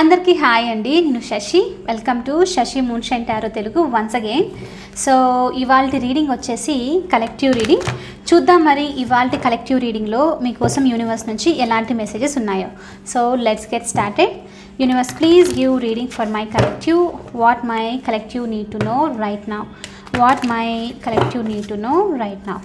అందరికీ హాయ్ అండి. నేను Shashi. Welcome to Shashi moonshine tarot Telugu once again so ఇవాళ రీడింగ్ వచ్చేసి కలెక్టివ్ రీడింగ్ చూద్దాం మరి ఇవాళ కలెక్టివ్ రీడింగ్లో మీకోసం యూనివర్స్ నుంచి ఎలాంటి మెసేజెస్ ఉన్నాయో. So let's get started universe please give reading for my collective what my collective need to know right now what my collective need to know right now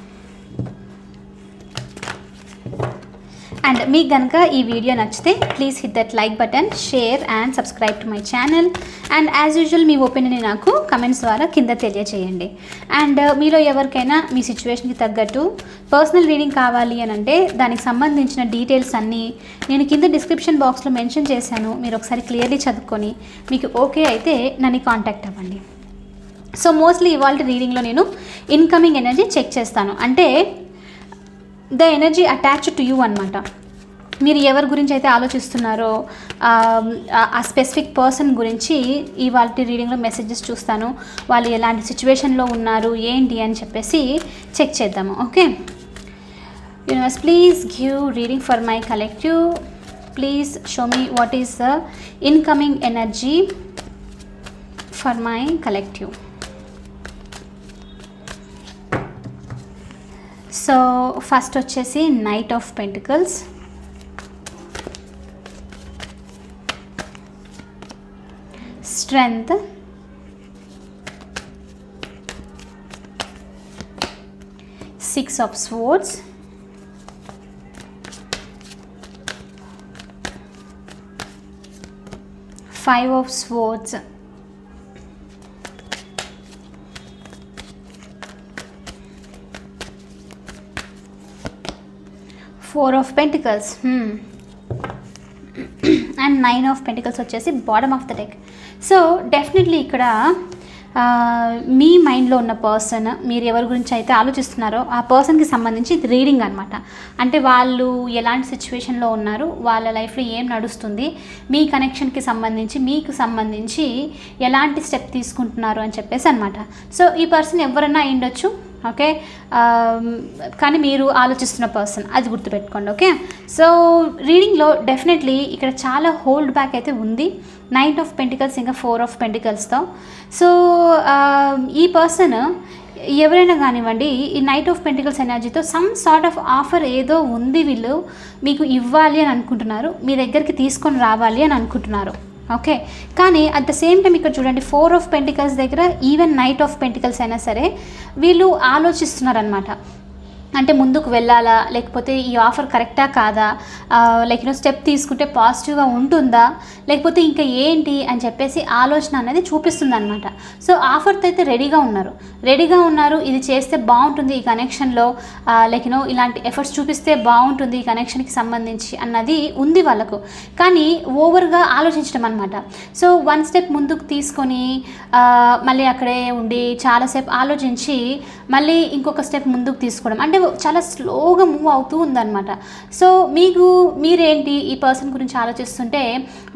and మీకు కనుక ఈ video నచ్చితే please hit that like button share and subscribe to my channel and as usual me opinion నాకు comments ద్వారా కింద తెలియచేయండి. And uh, మీలో ఎవరికైనా మీ సిచ్యువేషన్కి తగ్గట్టు పర్సనల్ రీడింగ్ కావాలి అని అంటే దానికి సంబంధించిన డీటెయిల్స్ అన్నీ నేను కింద డిస్క్రిప్షన్ బాక్స్లో మెన్షన్ చేశాను. మీరు ఒకసారి క్లియర్లీ చదువుకొని మీకు ఓకే అయితే నన్ను కాంటాక్ట్ అవ్వండి. సో మోస్ట్లీ ఇవాళ రీడింగ్లో నేను ఇన్కమింగ్ ఎనర్జీ చెక్ చేస్తాను. అంటే the energy attach to you అనమాట మీరు ఎవరి గురించి అయితే ఆలోచిస్తున్నారో ఆ, ఆ స్పెసిఫిక్ పర్సన్ గురించి ఇవాళ రీడింగ్లో మెసేజెస్ చూస్తాను. వాళ్ళు ఎలాంటి సిచ్యువేషన్లో ఉన్నారు ఏంటి అని చెప్పేసి చెక్ చేద్దాము. Okay? Universe please give reading for my collective. Please show me what is the incoming energy for my collective. So first వచ్చేసి knight of pentacles. Strength. Six of swords. Five of swords. Four of pentacles. Hmm. And nine of pentacles వచ్చేసి bottom of the deck. So definitely ఇక్కడ మీ మైండ్లో ఉన్న person మీరు ఎవరి గురించి అయితే ఆలోచిస్తున్నారో ఆ పర్సన్కి సంబంధించి ఇది రీడింగ్ అనమాట అంటే వాళ్ళు ఎలాంటి సిచ్యువేషన్లో ఉన్నారు వాళ్ళ లైఫ్లో ఏం నడుస్తుంది మీ కనెక్షన్కి సంబంధించి మీకు సంబంధించి ఎలాంటి స్టెప్ తీసుకుంటున్నారు అని చెప్పేసి అనమాట సో ఈ పర్సన్ ఎవరైనా అయ్యుండొచ్చు ఓకే? కానీ మీరు ఆలోచిస్తున్న పర్సన్ అది గుర్తుపెట్టుకోండి ఓకే? సో రీడింగ్లో డెఫినెట్లీ ఇక్కడ చాలా హోల్డ్ బ్యాక్ అయితే ఉంది. నైట్ ఆఫ్ పెంటికల్స్ ఇంకా ఫోర్ ఆఫ్ పెంటికల్స్తో సో ఈ పర్సన్ ఎవరైనా కానివ్వండి ఈ నైట్ ఆఫ్ పెంటికల్స్ ఎనర్జీతో సమ్ సార్ట్ ఆఫ్ ఆఫర్ ఏదో ఉంది వీళ్ళు మీకు ఇవ్వాలి అని అనుకుంటున్నారు మీ దగ్గరికి తీసుకొని రావాలి అని అనుకుంటున్నారు. ఓకే కానీ అట్ ద సేమ్ టైం ఇక్కడ చూడండి ఫోర్ ఆఫ్ పెంటికల్స్ దగ్గర ఈవెన్ నైట్ ఆఫ్ పెంటికల్స్ అయినా సరే వీళ్ళు ఆలోచిస్తున్నారనమాట అంటే ముందుకు వెళ్ళాలా? లేకపోతే ఈ ఆఫర్ కరెక్టా కాదా? లైక్ యూనో స్టెప్ తీసుకుంటే పాజిటివ్గా ఉంటుందా? లేకపోతే ఇంకా ఏంటి? అని చెప్పేసి ఆలోచన అనేది చూపిస్తుంది అనమాట సో ఆఫర్తో అయితే రెడీగా ఉన్నారు. రెడీగా ఉన్నారు ఇది చేస్తే బాగుంటుంది ఈ కనెక్షన్లో లైక్ యూనో ఇలాంటి ఎఫర్ట్స్ చూపిస్తే బాగుంటుంది ఈ కనెక్షన్కి సంబంధించి అన్నది ఉంది వాళ్ళకు. కానీ ఓవర్గా ఆలోచించడం అనమాట సో వన్ స్టెప్ ముందుకు తీసుకొని మళ్ళీ అక్కడే ఉండి చాలాసేపు ఆలోచించి మళ్ళీ ఇంకొక స్టెప్ ముందుకు తీసుకోవడం. అంటే చాలా స్లోగా మూవ్ అవుతూ ఉందన్నమాట. సో మీకు మీరేంటి ఈ పర్సన్ గురించి ఆలోచిస్తుంటే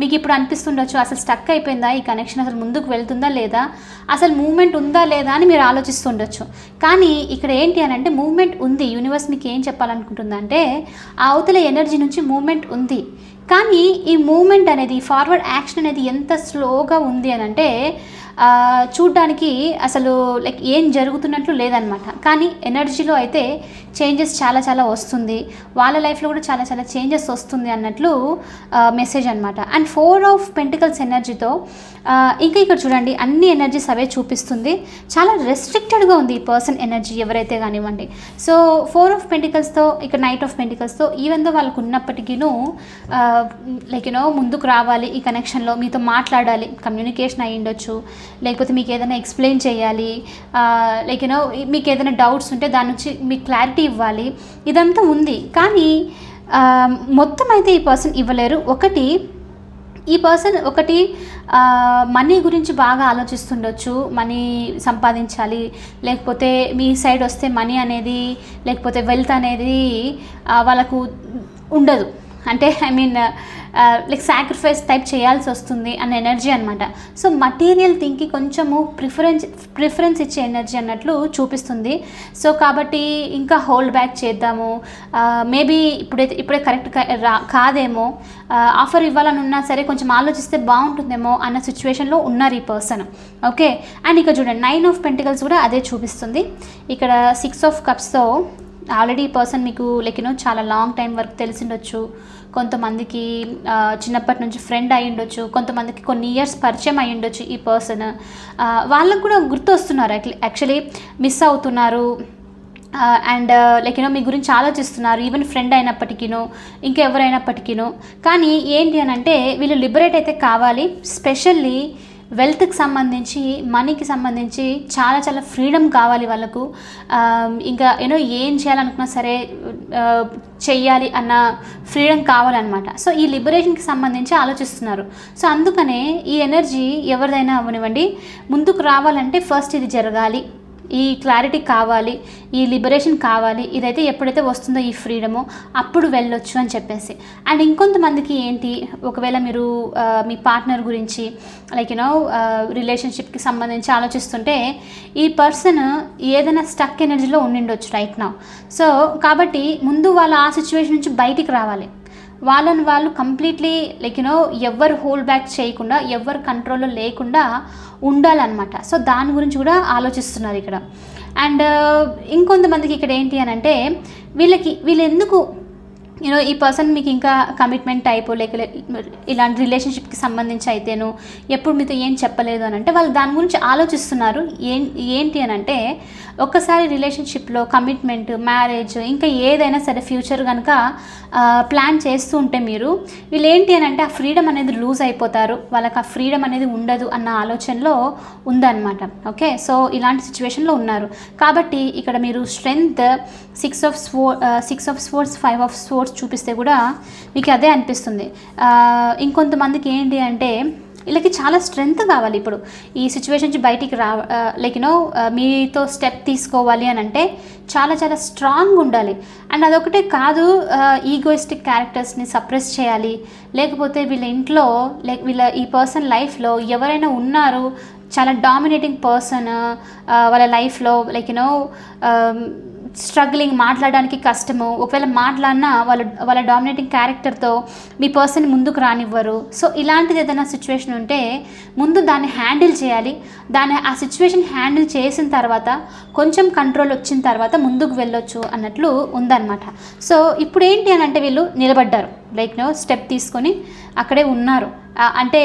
మీకు ఇప్పుడు అనిపిస్తుండొచ్చు అసలు స్టక్ అయిపోయిందా ఈ కనెక్షన్ అసలు ముందుకు వెళ్తుందా లేదా అసలు మూమెంట్ ఉందా లేదా అని మీరు ఆలోచిస్తుండొచ్చు. కానీ ఇక్కడ ఏంటి అని అంటే మూమెంట్ ఉంది. యూనివర్స్ మీకు ఏం చెప్పాలనుకుంటుందంటే ఆ అవతల ఎనర్జీ నుంచి మూమెంట్ ఉంది. కానీ ఈ మూమెంట్ అనేది ఫార్వర్డ్ యాక్షన్ అనేది ఎంత స్లోగా ఉంది అని అంటే చూడ్డానికి అసలు లైక్ ఏం జరుగుతున్నట్లు లేదనమాట కానీ ఎనర్జీలో అయితే చేంజెస్ చాలా చాలా వస్తుంది. వాళ్ళ లైఫ్లో కూడా చాలా చాలా చేంజెస్ వస్తుంది అన్నట్లు మెసేజ్ అనమాట అండ్ ఫోర్ ఆఫ్ పెంటికల్స్ ఎనర్జీతో ఇంకా ఇక్కడ చూడండి అన్ని ఎనర్జీస్ అవే చూపిస్తుంది. చాలా రెస్ట్రిక్టెడ్గా ఉంది ఈ పర్సన్ ఎనర్జీ ఎవరైతే కానివ్వండి. సో ఫోర్ ఆఫ్ పెంటికల్స్తో ఇక్కడ నైట్ ఆఫ్ పెంటికల్స్తో ఈవెన్ దో వాళ్ళకు ఉన్నప్పటికీను లైక్ యూనో ముందుకు రావాలి ఈ కనెక్షన్లో మీతో మాట్లాడాలి కమ్యూనికేషన్ అయ్యి ఉండొచ్చు లేకపోతే మీకు ఏదైనా ఎక్స్ప్లెయిన్ చేయాలి లైక్ యూనో మీకు ఏదైనా డౌట్స్ ఉంటే దాని నుంచి మీకు క్లారిటీ ఇవ్వాలి. ఇదంతా ఉంది. కానీ మొత్తం అయితే ఈ పర్సన్ ఇవ్వలేరు. ఒకటి ఈ పర్సన్ ఒకటి మనీ గురించి బాగా ఆలోచిస్తుండొచ్చు. మనీ సంపాదించాలి. లేకపోతే మీ సైడ్ వస్తే మనీ అనేది లేకపోతే వెల్త్ అనేది వాళ్ళకు ఉండదు. అంటే I mean like sacrifice type చేయాల్సి వస్తుంది అనే ఎనర్జీ అనమాట సో మటీరియల్ థింగ్కి కొంచెము ప్రిఫరెన్స్ ప్రిఫరెన్స్ ఇచ్చే ఎనర్జీ అన్నట్లు చూపిస్తుంది. సో కాబట్టి ఇంకా హోల్డ్ బ్యాక్ చేద్దాము. మేబీ ఇప్పుడైతే ఇప్పుడే కరెక్ట్ రా కాదేమో. ఆఫర్ ఇవ్వాలని ఉన్నా సరే కొంచెం ఆలోచిస్తే బాగుంటుందేమో అన్న సిచ్యువేషన్లో ఉన్నారు ఈ పర్సన్ ఓకే అండ్ ఇక్కడ చూడండి నైన్ ఆఫ్ పెంటికల్స్ కూడా అదే చూపిస్తుంది. ఇక్కడ సిక్స్ ఆఫ్ కప్స్తో ఆల్రెడీ ఈ పర్సన్ మీకు లైక్ యూనో చాలా లాంగ్ టైం వరకు తెలిసిండొచ్చు. కొంతమందికి చిన్నప్పటి నుంచి ఫ్రెండ్ అయి ఉండొచ్చు కొంతమందికి కొన్ని ఇయర్స్ పరిచయం అయి ఉండొచ్చు ఈ పర్సన్ వాళ్ళకు కూడా గుర్తు వస్తున్నారు యాక్చువల్లీ మిస్ అవుతున్నారు. అండ్ లైక్ యూనో మీ గురించి ఆలోచిస్తున్నారు. ఈవెన్ ఫ్రెండ్ అయినప్పటికీనో ఇంకెవరైనప్పటికీనో. కానీ ఏంటి అని అంటే వీళ్ళు లిబరేట్ అయితే కావాలి. స్పెషల్లీ వెల్త్కి సంబంధించి మనీకి సంబంధించి చాలా చాలా ఫ్రీడమ్ కావాలి వాళ్ళకు. ఇంకా ఏనో ఏం చేయాలనుకున్నా సరే చెయ్యాలి అన్న ఫ్రీడమ్ కావాలన్నమాట. సో ఈ లిబరేషన్కి సంబంధించి ఆలోచిస్తున్నారు. సో అందుకనే ఈ ఎనర్జీ ఎవరిదైనా అవనివ్వండి ముందుకు రావాలంటే ఫస్ట్ ఇది జరగాలి. ఈ క్లారిటీ కావాలి ఈ లిబరేషన్ కావాలి ఇదైతే ఎప్పుడైతే వస్తుందో ఈ ఫ్రీడము అప్పుడు వెళ్ళొచ్చు అని చెప్పేసి. అండ్ ఇంకొంతమందికి ఏంటి ఒకవేళ మీరు మీ పార్ట్నర్ గురించి లైక్ యూనో రిలేషన్షిప్కి సంబంధించి ఆలోచిస్తుంటే ఈ పర్సన్ ఏదైనా స్టక్ ఎనర్జీలో ఉండిండొచ్చు రైట్ నా సో కాబట్టి ముందు వాళ్ళ ఆ సిచ్యువేషన్ నుంచి బయటికి రావాలి. వాళ్ళని వాళ్ళు కంప్లీట్లీ లైక్ యూనో ఎవరు హోల్డ్ బ్యాక్ చేయకుండా ఎవరు కంట్రోల్లో లేకుండా ఉండాలన్నమాట. సో దాని గురించి కూడా ఆలోచిస్తున్నారు ఇక్కడ. అండ్ uh, ఇంకొంతమందికి ఇక్కడ ఏంటి అని అంటే వీళ్ళకి వీళ్ళు ఎందుకు యూనో ఈ పర్సన్ మీకు ఇంకా కమిట్మెంట్ టైప్ లేక ఇలాంటి రిలేషన్షిప్కి సంబంధించి అయితేను ఎప్పుడు మీతో ఏం చెప్పలేదు అని అంటే వాళ్ళు దాని గురించి ఆలోచిస్తున్నారు. ఏం ఏంటి అని అంటే ఒక్కసారి రిలేషన్షిప్లో కమిట్మెంట్ మ్యారేజ్ ఇంకా ఏదైనా సరే ఫ్యూచర్ కనుక ప్లాన్ చేస్తూ ఉంటే మీరు వీళ్ళు ఏంటి అని అంటే ఆ ఫ్రీడమ్ అనేది లూజ్ అయిపోతారు. వాళ్ళకి ఆ ఫ్రీడమ్ అనేది ఉండదు అన్న ఆలోచనలో ఉందన్నమాట. ఓకే సో ఇలాంటి సిచ్యువేషన్లో ఉన్నారు. కాబట్టి ఇక్కడ మీరు strength six of స్వో six of swords five of swords చూపిస్తే కూడా మీకు అదే అనిపిస్తుంది. ఇంకొంతమందికి ఏంటి అంటే వీళ్ళకి చాలా స్ట్రెంగ్త్ కావాలి ఇప్పుడు. ఈ సిచ్యువేషన్ నుంచి బయటికి రా లైక్ యూనో మీతో స్టెప్ తీసుకోవాలి అని అంటే చాలా చాలా స్ట్రాంగ్ ఉండాలి. అండ్ అదొకటే కాదు ఈగోయిస్టిక్ క్యారెక్టర్స్ని సప్రెస్ చేయాలి. లేకపోతే వీళ్ళ ఇంట్లో లైక్ వీళ్ళ ఈ పర్సన్ లైఫ్లో ఎవరైనా ఉన్నారు చాలా డామినేటింగ్ పర్సన్ వాళ్ళ లైఫ్లో లైక్ యూనో స్ట్రగ్లింగ్ మాట్లాడడానికి కష్టము. ఒకవేళ మాట్లాడినా వాళ్ళ వాళ్ళ డామినేటింగ్ క్యారెక్టర్తో మీ పర్సన్ ముందుకు రానివ్వరు. సో ఇలాంటిది ఏదైనా సిచ్యువేషన్ ఉంటే ముందు దాన్ని హ్యాండిల్ చేయాలి. దాన్ని ఆ సిచ్యువేషన్ హ్యాండిల్ చేసిన తర్వాత కొంచెం కంట్రోల్ వచ్చిన తర్వాత ముందుకు వెళ్ళొచ్చు అన్నట్లు ఉందన్నమాట. సో ఇప్పుడు ఏంటి అని అంటే వీళ్ళు నిలబడ్డారు. లైక్ నో స్టెప్ తీసుకొని అక్కడే ఉన్నారు. అంటే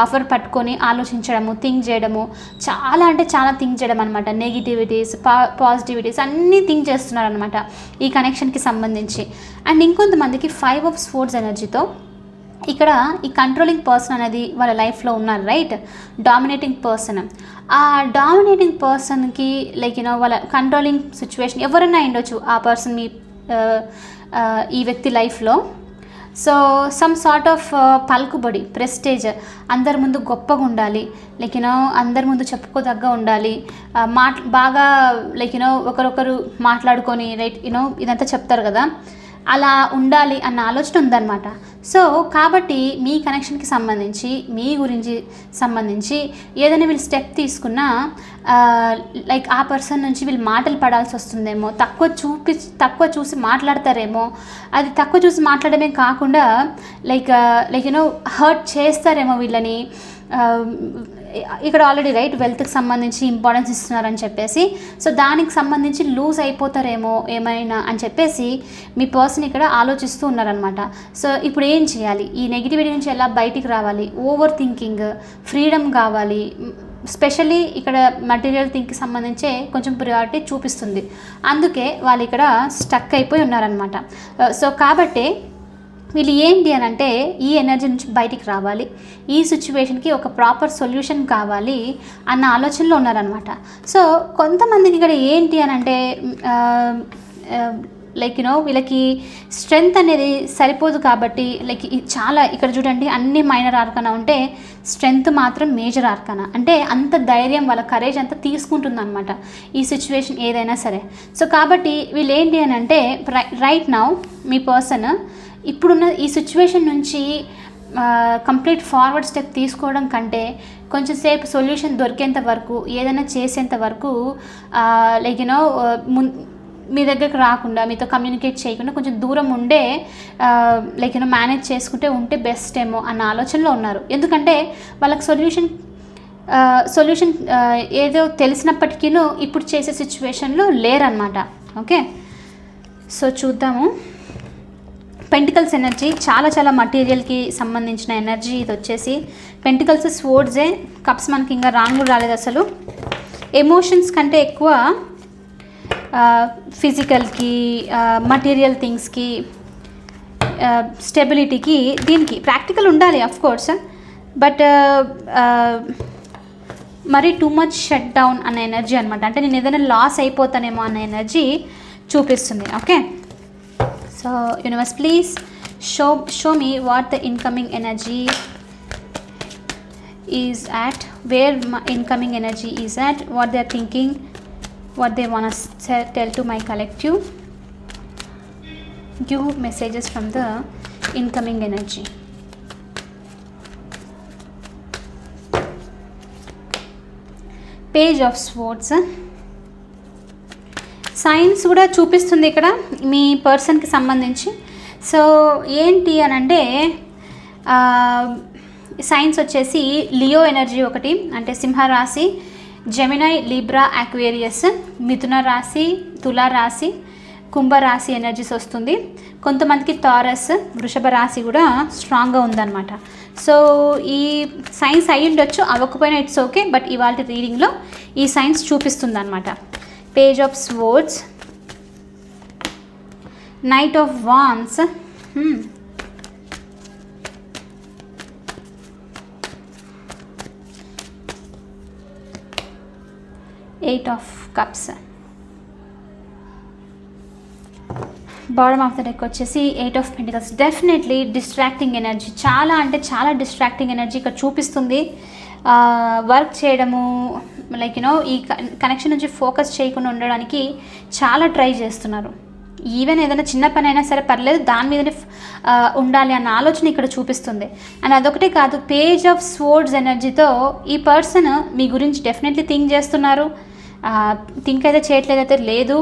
ఆఫర్ పట్టుకొని ఆలోచించడము థింక్ చేయడము చాలా అంటే చాలా థింక్ చేయడం అనమాట నెగిటివిటీస్ పా పాజిటివిటీస్ అన్నీ థింక్ చేస్తున్నారు అనమాట ఈ కనెక్షన్కి సంబంధించి. అండ్ ఇంకొంతమందికి ఫైవ్ ఆఫ్ స్పోర్ట్స్ ఎనర్జీతో ఇక్కడ ఈ కంట్రోలింగ్ పర్సన్ అనేది వాళ్ళ లైఫ్లో ఉన్నారు రైట్? Dominating person. ఆ డామినేటింగ్ పర్సన్కి లైక్ యూనో వాళ్ళ కంట్రోలింగ్ సిచ్యువేషన్ ఎవరైనా ఉండొచ్చు ఆ పర్సన్ మీ ఈ వ్యక్తి లైఫ్లో. సో సమ్ సార్ట్ ఆఫ్ పలుకుబడి ప్రెస్టేజ్ అందరి ముందు గొప్పగా ఉండాలి. లైక్ యూనో అందరి ముందు చెప్పుకోదగ్గ ఉండాలి. Uh, మాట్ బాగా లైక్ యూనో ఒకరొకరు మాట్లాడుకొని రైట్ యూనో ఇదంతా చెప్తారు కదా. అలా ఉండాలి అన్న ఆలోచన ఉందన్నమాట. సో కాబట్టి మీ కనెక్షన్కి సంబంధించి మీ గురించి సంబంధించి ఏదైనా వీళ్ళు స్టెప్ తీసుకున్నా లైక్ ఆ పర్సన్ నుంచి వీళ్ళు మాటలు పడాల్సి వస్తుందేమో తక్కువ చూపి తక్కువ చూసి మాట్లాడతారేమో అది తక్కువ చూసి మాట్లాడమే కాకుండా లైక్ లైక్ యూనో హర్ట్ చేస్తారేమో వీళ్ళని ఇక్కడ ఆల్రెడీ రైట్ వెల్త్కి సంబంధించి ఇంపార్టెన్స్ ఇస్తున్నారని చెప్పేసి సో దానికి సంబంధించి లూజ్ అయిపోతారేమో ఏమైనా అని చెప్పేసి మీ పర్సన్ ఇక్కడ ఆలోచిస్తూ ఉన్నారనమాట సో ఇప్పుడు ఏం చేయాలి? ఈ నెగిటివిటీ నుంచి ఎలా బయటికి రావాలి? ఓవర్ థింకింగ్ ఫ్రీడమ్ కావాలి. స్పెషల్లీ ఇక్కడ మటీరియల్ థింగ్కి సంబంధించే కొంచెం ప్రియారిటీ చూపిస్తుంది. అందుకే వాళ్ళు ఇక్కడ స్టక్ అయిపోయి ఉన్నారనమాట సో uh, కాబట్టి వీళ్ళు ఏంటి అని అంటే ఈ ఎనర్జీ నుంచి బయటికి రావాలి. ఈ సిచ్యువేషన్కి ఒక ప్రాపర్ సొల్యూషన్ కావాలి అన్న ఆలోచనలో ఉన్నారనమాట సో కొంతమందికి ఇక్కడ ఏంటి అని అంటే లైక్ యూనో వీళ్ళకి స్ట్రెంగ్త్ అనేది సరిపోదు కాబట్టి లైక్ చాలా ఇక్కడ చూడండి అన్ని మైనర్ ఆర్కనా ఉంటే స్ట్రెంగ్త్ మాత్రం మేజర్ ఆర్కనా? అంటే అంత ధైర్యం వాళ్ళ కరేజ్ అంతా తీసుకుంటుంది అనమాట ఈ సిచ్యువేషన్ ఏదైనా సరే. సో కాబట్టి వీళ్ళు ఏంటి అని అంటే రైట్ నౌ మీ పర్సన్ ఇప్పుడున్న ఈ సిచ్యువేషన్ నుంచి కంప్లీట్ ఫార్వర్డ్ స్టెప్ తీసుకోవడం కంటే కొంచెం సేపు సొల్యూషన్ దొరికేంత వరకు ఏదైనా చేసేంత వరకు లైక్ యూనో మున్ మీ దగ్గరకు రాకుండా మీతో కమ్యూనికేట్ చేయకుండా కొంచెం దూరం ఉండే లైక్ యూనో మేనేజ్ చేసుకుంటే ఉంటే బెస్ట్ ఏమో అన్న ఆలోచనలో ఉన్నారు. ఎందుకంటే వాళ్ళకి సొల్యూషన్ సొల్యూషన్ ఏదో తెలిసినప్పటికీ ఇప్పుడు చేసే సిచ్యువేషన్లో లేరనమాట ఓకే సో చూద్దాము. పెంటికల్స్ ఎనర్జీ చాలా చాలా మటీరియల్కి సంబంధించిన ఎనర్జీ ఇది వచ్చేసి. పెంటికల్స్ స్వోర్డ్సే కప్స్ మనకి ఇంకా రాంగ్ రాలేదు అసలు. ఎమోషన్స్ కంటే ఎక్కువ ఫిజికల్కి మటీరియల్ థింగ్స్కి స్టెబిలిటీకి దీనికి ప్రాక్టికల్ ఉండాలి అఫ్ కోర్స్ బట్ మరీ టూ మచ్ షట్ డౌన్ అనే ఎనర్జీ అనమాట అంటే నేను ఏదైనా లాస్ అయిపోతానేమో అనే ఎనర్జీ చూపిస్తుంది okay So universe, please show, show me what the incoming energy is at, where my incoming energy is at, what they're thinking, what they want to tell to my collective. Give messages from the incoming energy. Page of Swords. Signs కూడా చూపిస్తుంది ఇక్కడ మీ పర్సన్కి సంబంధించి. So ఏంటి అని అంటే science వచ్చేసి Leo energy ఒకటి అంటే సింహరాశి జెమినై లిబ్రా అక్వేరియస్ మిథున రాశి తులా రాశి కుంభరాశి ఎనర్జీస్ వస్తుంది. కొంతమందికి తారస్ వృషభ రాశి కూడా స్ట్రాంగ్గా ఉందన్నమాట. సో ఈ సైన్స్ అయ్యుండొచ్చు ఉండొచ్చు అవ్వకపోయినా ఇట్స్ ఓకే బట్ ఇవాళ రీడింగ్లో ఈ సైన్స్ చూపిస్తుంది అనమాట page of swords knight of wands eight of cups bottom of the deck వచ్చేసి eight of pentacles definitely distracting energy చాలా అంటే చాలా డిస్ట్రాక్టింగ్ ఎనర్జీ ఇక్కడ చూపిస్తుంది. వర్క్ చేయడము లైక్ యూనో ఈ కనెక్షన్ నుంచి ఫోకస్ చేయకుండా ఉండడానికి చాలా ట్రై చేస్తున్నారు. ఈవెన్ ఏదైనా చిన్న పని అయినా సరే పర్లేదు దాని మీదనే ఉండాలి అన్న ఆలోచన ఇక్కడ చూపిస్తుంది. అండ్ అదొకటే కాదు పేజ్ ఆఫ్ స్వోర్డ్స్ ఎనర్జీతో ఈ పర్సన్ మీ గురించి డెఫినెట్లీ థింక్ చేస్తున్నారు. థింక్ అయితే చేయట్లేదైతే లేదు.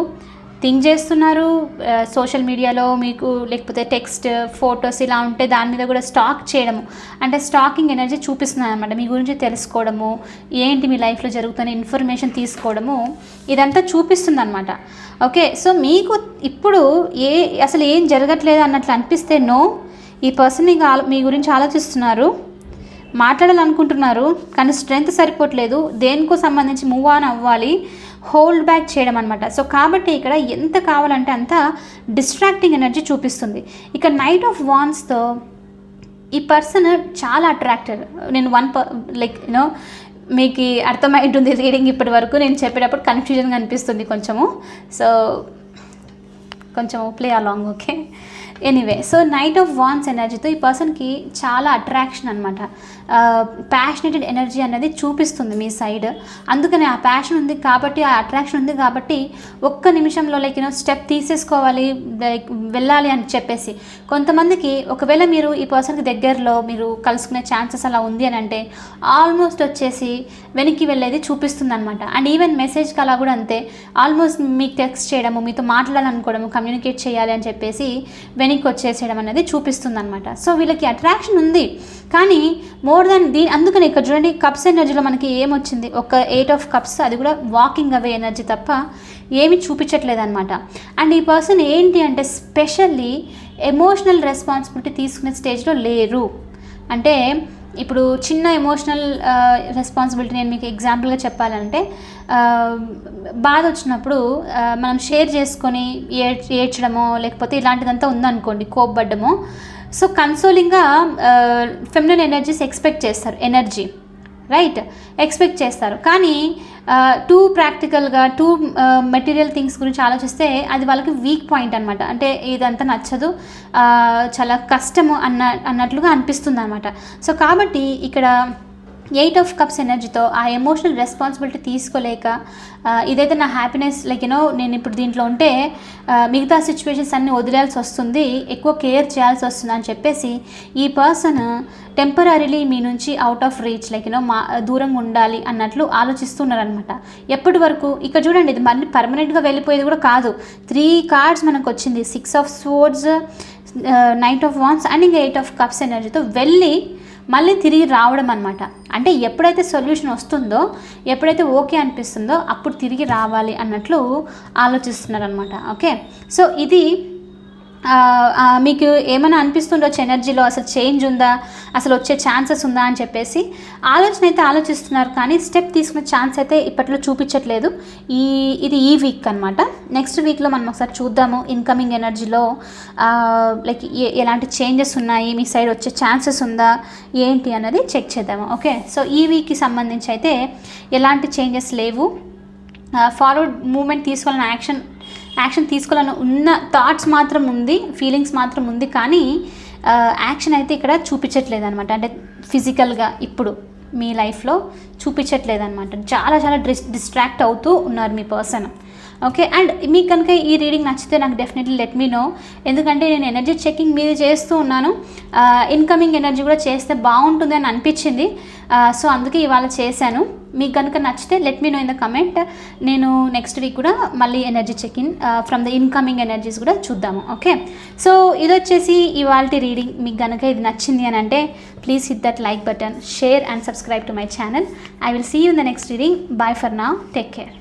థింక్ చేస్తున్నారు సోషల్ మీడియాలో మీకు లేకపోతే టెక్స్ట్ ఫొటోస్ ఇలా ఉంటే దాని మీద కూడా స్టాక్ చేయడము. అంటే స్టాకింగ్ ఎనర్జీ చూపిస్తున్నారు అనమాట మీ గురించి తెలుసుకోవడము ఏంటి మీ లైఫ్లో జరుగుతున్న ఇన్ఫర్మేషన్ తీసుకోవడము ఇదంతా చూపిస్తుంది అనమాట ఓకే సో మీకు ఇప్పుడు ఏ అసలు ఏం జరగట్లేదు అన్నట్లు అనిపిస్తే నో ఈ పర్సన్ మీ గురించి ఆలోచిస్తున్నారు మాట్లాడాలనుకుంటున్నారు కానీ స్ట్రెంగ్త్ సరిపోవట్లేదు. దేనికో సంబంధించి మూవ్ ఆన్ అవ్వాలి. హోల్డ్ బ్యాక్ చేయడం అనమాట సో కాబట్టి ఇక్కడ ఎంత కావాలంటే అంత డిస్ట్రాక్టింగ్ ఎనర్జీ చూపిస్తుంది. ఇక నైట్ ఆఫ్ వాన్స్తో ఈ పర్సన్ చాలా అట్రాక్టెడ్ నేను వన్ ప లైక్ యూనో మీకు అర్థమై ఉంటుంది రీడింగ్ ఇప్పటి వరకు. నేను చెప్పేటప్పుడు కన్ఫ్యూజన్గా అనిపిస్తుంది కొంచెము. సో కొంచెం play along okay anyway so knight of wands ఎనర్జీతో ఈ పర్సన్కి చాలా అట్రాక్షన్ అనమాట ప్యాషనేటెడ్ ఎనర్జీ అనేది చూపిస్తుంది మీ సైడ్ అందుకని ఆ ప్యాషన్ ఉంది కాబట్టి ఆ అట్రాక్షన్ ఉంది కాబట్టి ఒక్క నిమిషంలో లైక్ యూనో స్టెప్ తీసేసుకోవాలి లైక్ వెళ్ళాలి అని చెప్పేసి. కొంతమందికి ఒకవేళ మీరు ఈ పర్సన్కి దగ్గరలో మీరు కలుసుకునే ఛాన్సెస్ అలా ఉంది అని అంటే ఆల్మోస్ట్ వచ్చేసి వెనక్కి వెళ్ళేది చూపిస్తుంది అనమాట అండ్ ఈవెన్ మెసేజ్కి అలా కూడా అంతే. ఆల్మోస్ట్ మీకు టెక్స్ట్ చేయడము మీతో మాట్లాడాలనుకోవడము కమ్యూనికేట్ చేయాలి అని చెప్పేసి వెనక్కి వచ్చేసేయడం అనేది చూపిస్తుంది అనమాట సో వీళ్ళకి అట్రాక్షన్ ఉంది. కానీ మోర్ దాన్ దీని అందుకని ఇక్కడ చూడండి కప్స్ ఎనర్జీలో మనకి ఏమొచ్చింది? ఒక ఎయిట్ ఆఫ్ కప్స్ అది కూడా వాకింగ్ అవే ఎనర్జీ తప్ప ఏమి చూపించట్లేదు అనమాట అండ్ ఈ పర్సన్ ఏంటి అంటే స్పెషల్లీ ఎమోషనల్ రెస్పాన్సిబిలిటీ తీసుకునే స్టేజ్లో లేరు. అంటే ఇప్పుడు చిన్న ఎమోషనల్ రెస్పాన్సిబిలిటీ నేను మీకు ఎగ్జాంపుల్గా చెప్పాలంటే బాధ వచ్చినప్పుడు మనం షేర్ చేసుకొని ఏడ్ ఏడ్చడమో లేకపోతే ఇలాంటిదంతా ఉందనుకోండి కోప్పడ్డమో సో కన్సోలింగ్గా ఫెమినన్ ఎనర్జీస్ ఎక్స్పెక్ట్ చేస్తారు ఎనర్జీ రైట్ ఎక్స్పెక్ట్ చేస్తారు. కానీ టూ ప్రాక్టికల్గా టూ మెటీరియల్ థింగ్స్ గురించి ఆలోచిస్తే అది వాళ్ళకి వీక్ పాయింట్ అనమాట అంటే ఇదంతా నచ్చదు చాలా కష్టము అన్న అన్నట్లుగా అనిపిస్తుంది అనమాట సో కాబట్టి ఇక్కడ ఎయిట్ ఆఫ్ కప్స్ ఎనర్జీతో ఆ ఎమోషనల్ రెస్పాన్సిబిలిటీ తీసుకోలేక ఇదైతే నా హ్యాపీనెస్ లైక్ యూనో నేను ఇప్పుడు దీంట్లో ఉంటే మిగతా సిచ్యువేషన్స్ అన్నీ వదిలేయాల్సి వస్తుంది ఎక్కువ కేర్ చేయాల్సి వస్తుంది అని చెప్పేసి ఈ పర్సన్ టెంపరీలీ మీ నుంచి out of reach like you know మా దూరంగా ఉండాలి అన్నట్లు ఆలోచిస్తున్నారనమాట ఎప్పటి వరకు? ఇక్కడ చూడండి ఇది మళ్ళీ పర్మనెంట్గా వెళ్ళిపోయేది కూడా కాదు. త్రీ కార్డ్స్ మనకు వచ్చింది. Six of swords knight of wands and ఇంకా ఎయిట్ ఆఫ్ కప్స్ ఎనర్జీతో వెళ్ళి మళ్ళీ తిరిగి రావడం అనమాట అంటే ఎప్పుడైతే సొల్యూషన్ వస్తుందో ఎప్పుడైతే ఓకే అనిపిస్తుందో అప్పుడు తిరిగి రావాలి అన్నట్లు ఆలోచిస్తున్నారనమాట ఓకే? సో ఇది మీకు ఏమైనా అనిపిస్తుండొచ్చు ఎనర్జీలో? అసలు చేంజ్ ఉందా? అసలు వచ్చే ఛాన్సెస్ ఉందా అని చెప్పేసి ఆలోచన అయితే ఆలోచిస్తున్నారు కానీ స్టెప్ తీసుకునే ఛాన్స్ అయితే ఇప్పట్లో చూపించట్లేదు. ఈ ఇది ఈ వీక్ అనమాట నెక్స్ట్ వీక్లో మనం ఒకసారి చూద్దాము ఇన్కమింగ్ ఎనర్జీలో లైక్ ఎలాంటి చేంజెస్ ఉన్నాయి? మీ సైడ్ వచ్చే ఛాన్సెస్ ఉందా? ఏంటి అన్నది చెక్ చేద్దాము. ఓకే సో ఈ వీక్కి సంబంధించి అయితే ఎలాంటి చేంజెస్ లేవు. ఫార్వర్డ్ మూమెంట్ తీసుకోవాలని యాక్షన్ యాక్షన్ తీసుకోవాలని ఉన్న థాట్స్ మాత్రం ఉంది ఫీలింగ్స్ మాత్రం ఉంది కానీ యాక్షన్ అయితే ఇక్కడ చూపించట్లేదు అనమాట అంటే ఫిజికల్గా ఇప్పుడు మీ లైఫ్లో చూపించట్లేదు అనమాట చాలా చాలా డిస్ డిస్ట్రాక్ట్ అవుతూ ఉన్నారు మీ పర్సన్. ఓకే అండ్ మీకు కనుక ఈ రీడింగ్ నచ్చితే నాకు డెఫినెట్లీ లెట్ మీ నో ఎందుకంటే నేను ఎనర్జీ చెకింగ్ మీద చేస్తూ ఉన్నాను. ఇన్కమింగ్ ఎనర్జీ కూడా చేస్తే బాగుంటుంది అని అనిపించింది. సో అందుకే ఇవాళ చేశాను. మీకు కనుక నచ్చితే let me know in the comment నేను నెక్స్ట్ వీక్ కూడా మళ్ళీ energy check in from the incoming energies కూడా చూద్దాము. ఓకే సో ఇది వచ్చేసి ఇవాళ రీడింగ్ మీకు కనుక ఇది నచ్చింది అని అంటే please hit that like button share and subscribe to my channel I will see you in the next reading bye for now take care